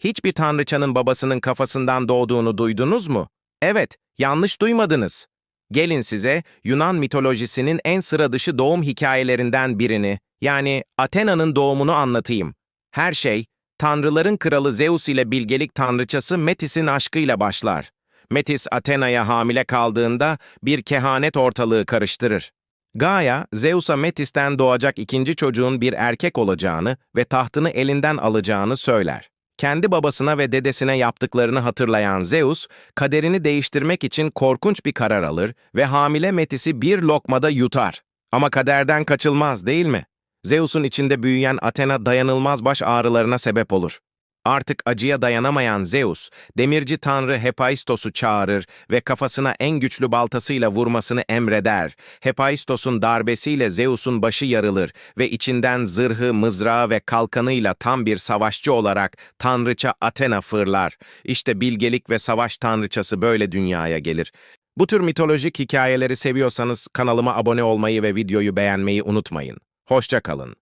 Hiçbir tanrıçanın babasının kafasından doğduğunu duydunuz mu? Evet, yanlış duymadınız. Gelin size Yunan mitolojisinin en sıra dışı doğum hikayelerinden birini, yani Athena'nın doğumunu anlatayım. Her şey, tanrıların kralı Zeus ile bilgelik tanrıçası Metis'in aşkıyla başlar. Metis Athena'ya hamile kaldığında bir kehanet ortalığı karıştırır. Gaia, Zeus'a Metis'ten doğacak ikinci çocuğun bir erkek olacağını ve tahtını elinden alacağını söyler. Kendi babasına ve dedesine yaptıklarını hatırlayan Zeus, kaderini değiştirmek için korkunç bir karar alır ve hamile Metis'i bir lokmada yutar. Ama kaderden kaçılmaz değil mi? Zeus'un içinde büyüyen Athena dayanılmaz baş ağrılarına sebep olur. Artık acıya dayanamayan Zeus, demirci tanrı Hephaistos'u çağırır ve kafasına en güçlü baltasıyla vurmasını emreder. Hephaistos'un darbesiyle Zeus'un başı yarılır ve içinden zırhı, mızrağı ve kalkanıyla tam bir savaşçı olarak tanrıça Athena fırlar. İşte bilgelik ve savaş tanrıçası böyle dünyaya gelir. Bu tür mitolojik hikayeleri seviyorsanız kanalıma abone olmayı ve videoyu beğenmeyi unutmayın. Hoşça kalın.